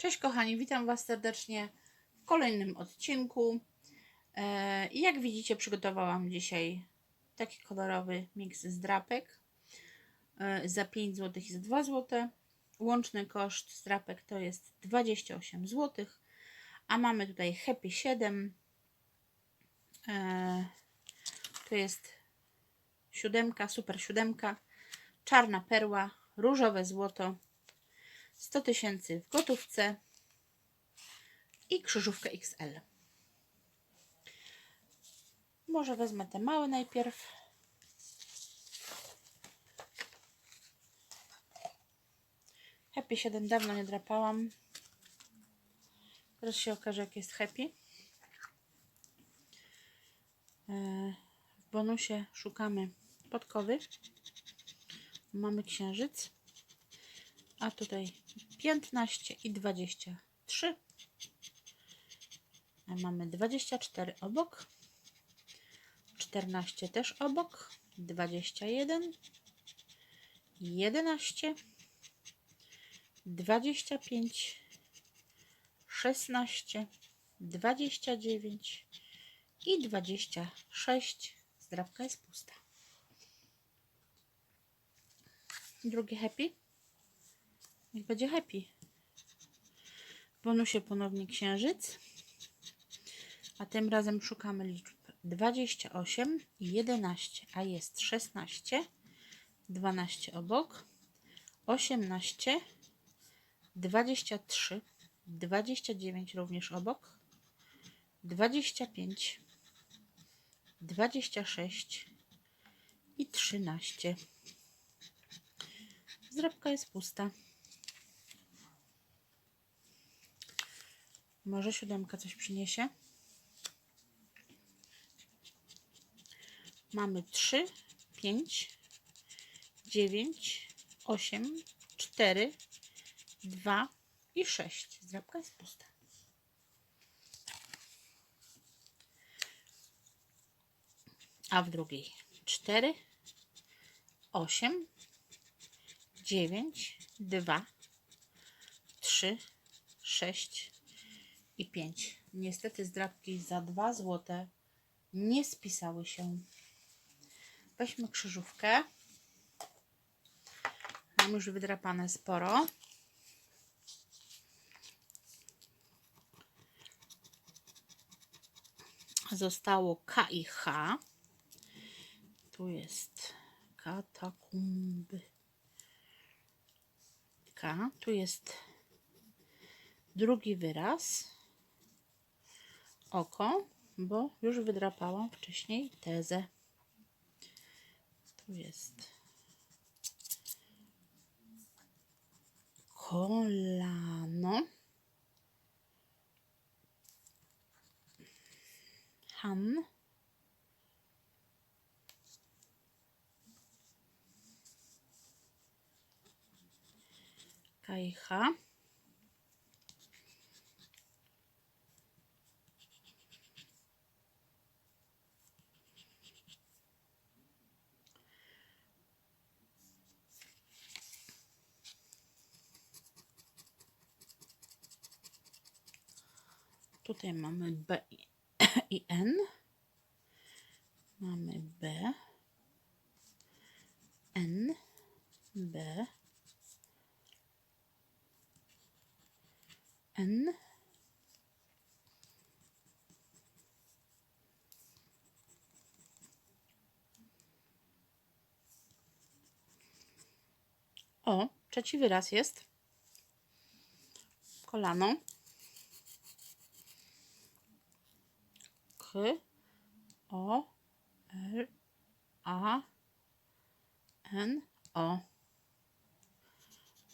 Cześć kochani, witam Was serdecznie w kolejnym odcinku. E, I jak widzicie, przygotowałam dzisiaj taki kolorowy miks z drapek e, za 5 zł i za 2 zł. Łączny koszt z drapek to jest 28 zł, a mamy tutaj Happy 7. E, To jest siódemka, super siódemka, czarna perła, różowe złoto, 100 tysięcy w gotówce i krzyżówkę XL. Może wezmę te małe najpierw. Happy 7 dawno nie drapałam. Teraz się okaże, jak jest happy. E, W bonusie szukamy podkowy. Mamy księżyc a tutaj 15 i 23. A mamy 24 obok, 14 też obok, 21, 11, 25, 16, 29 i 26. Zdrabka jest pusta. Drugie happy. Niech będzie happy. W bonusie ponownie księżyc. A tym razem szukamy liczb 28 i 11, a jest 16, 12 obok, 18, 23, 29 również obok, 25, 26 i 13. Zrabka jest pusta. Może siódemka coś przyniesie. Mamy 3, 5, 9, 8, 4, 2 i 6. Zdrabka jest pusta. A w drugiej 4, 8, 9, 2, 3, 6, i 5. Niestety zdrabki za 2 zł nie spisały się. Weźmy krzyżówkę. Mam już wydrapane sporo. Zostało K i H. Tu jest katakumby. K. Tu jest drugi wyraz oko, bo już wydrapałam wcześniej tezę. Tu jest kolano. Han. Kajcha. Tutaj mamy B i- N. Mamy B, N, B, N. O, trzeci wyraz jest kolano. K, O, L, A, N, O.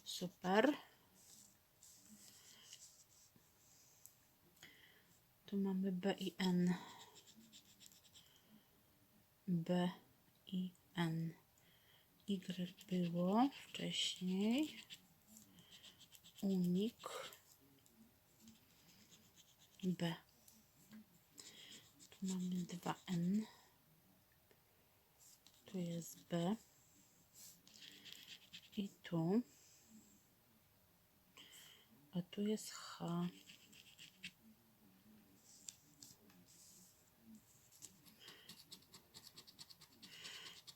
Super. Tu mamy B i N. B i N. Y było wcześniej. Unik. B. Mamy 2N. Tu jest B. I tu A tu jest H.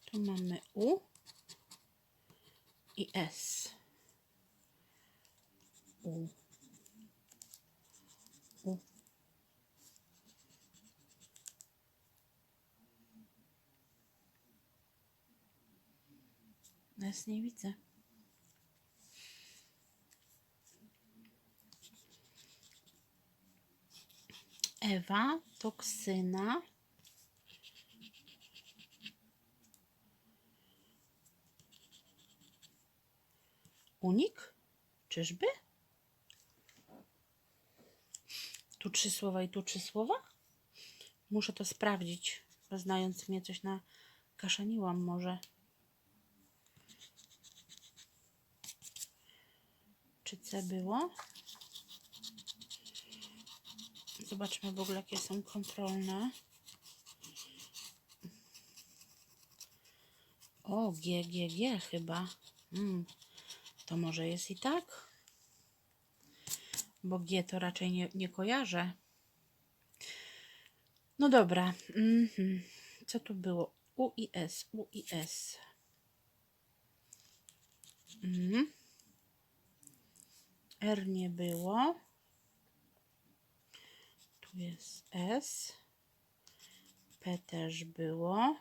Tu mamy U i S. U. S nie widzę. Ewa, toksyna. Unik? Czyżby? Tu trzy słowa i tu trzy słowa? Muszę to sprawdzić. bo Znając mnie, coś na kaszaniłam może. Czy C było? Zobaczmy w ogóle, jakie są kontrolne. O, G, G, G chyba. Mm, to może jest i tak? Bo G to raczej nie, nie kojarzę. No dobra. Mhm. Co tu było? U i S, U i S. Mhm. R nie było. Tu jest S. P też było.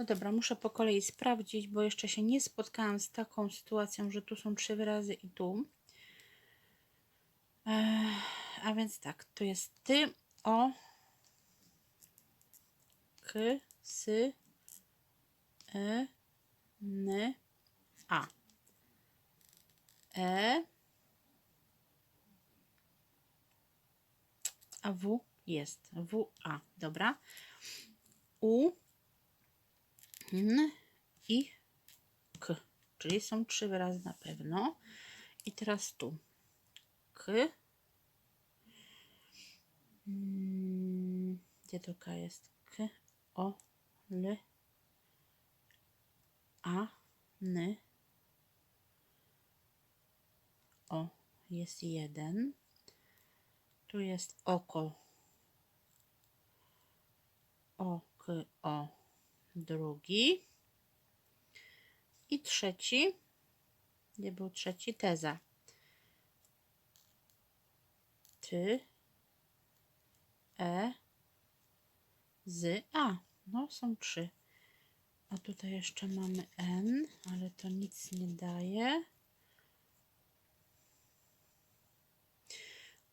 No dobra, muszę po kolei sprawdzić, bo jeszcze się nie spotkałam z taką sytuacją, że tu są trzy wyrazy i tu. Ech, a więc tak, tu jest ty, o, k, sy, e, n, a. E, a w jest, w, a, dobra. U, N i K. Czyli są trzy wyrazy na pewno. I teraz tu. K. Mm, Gdzie to K jest? K, O, L, A, N. O, jest jeden. Tu jest oko. O, K, O drugi i trzeci. Gdzie był trzeci? Teza. Ty, e, z, a. No, są trzy. A tutaj jeszcze mamy n, ale to nic nie daje.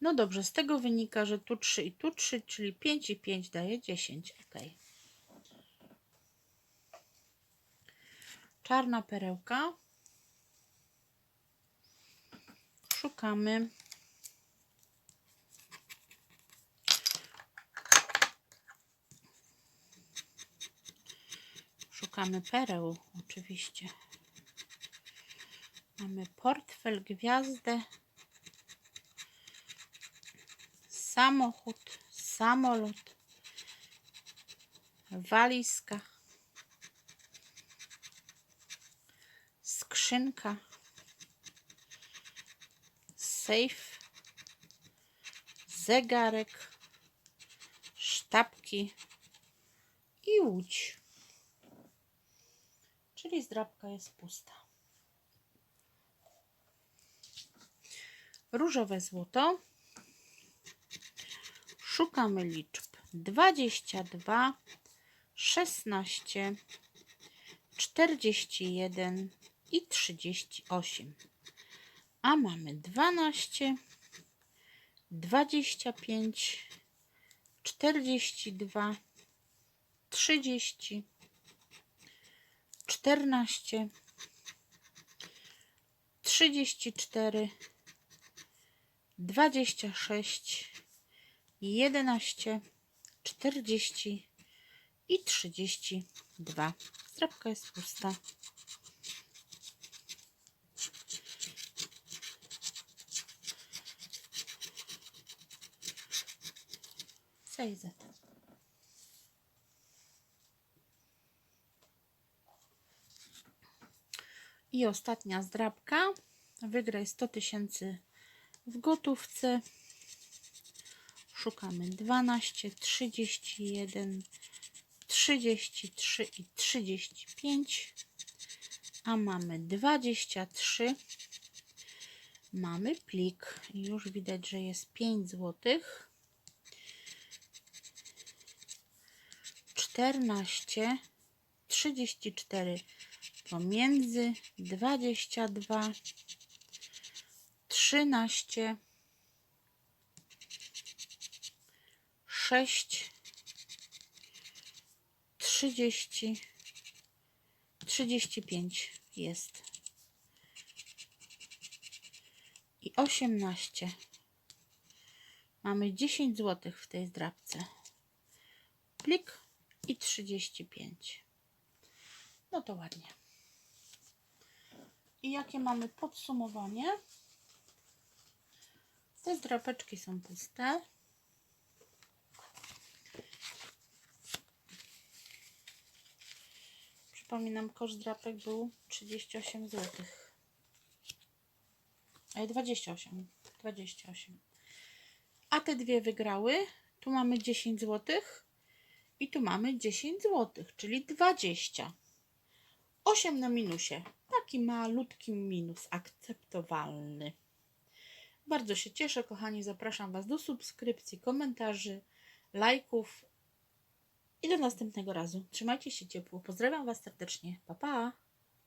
No dobrze, z tego wynika, że tu 3 i tu 3, czyli 5 i 5 daje 10. Ok. Czarna perełka. Szukamy. Szukamy pereł, oczywiście. Mamy portfel, gwiazdę, samochód, samolot, walizka. Skrzynka, sejf, zegarek, sztabki i łódź. Czyli zdrabka jest pusta. Różowe złoto. Szukamy liczb 22, 16, 41, i 38. A mamy 12, 25, 42, 30, 14, 34, 26 11, 40 i 32. Zdrabka jest pusta. Sejzet. I ostatnia zdrabka. Wygraj 100 tysięcy w gotówce. Szukamy 12, 31, 33 i 35. A mamy 23. Mamy plik. Już widać, że jest 5 złotych. 14, 34 pomiędzy 22, 13, 6, 30, 35 jest. I 18. Mamy 10 zł w tej zdrabce. Plik i 35. No to ładnie. I jakie mamy podsumowanie? Te zdrapeczki są puste. Przypominam, koszt drapek był 38 zł. E, 28. 28. A te dwie wygrały. Tu mamy 10 zł i tu mamy 10 zł, czyli 20. 8 na minusie. Taki malutki minus, akceptowalny. Bardzo się cieszę, kochani. Zapraszam Was do subskrypcji, komentarzy, lajków i do następnego razu. Trzymajcie się ciepło. Pozdrawiam Was serdecznie. Pa, pa!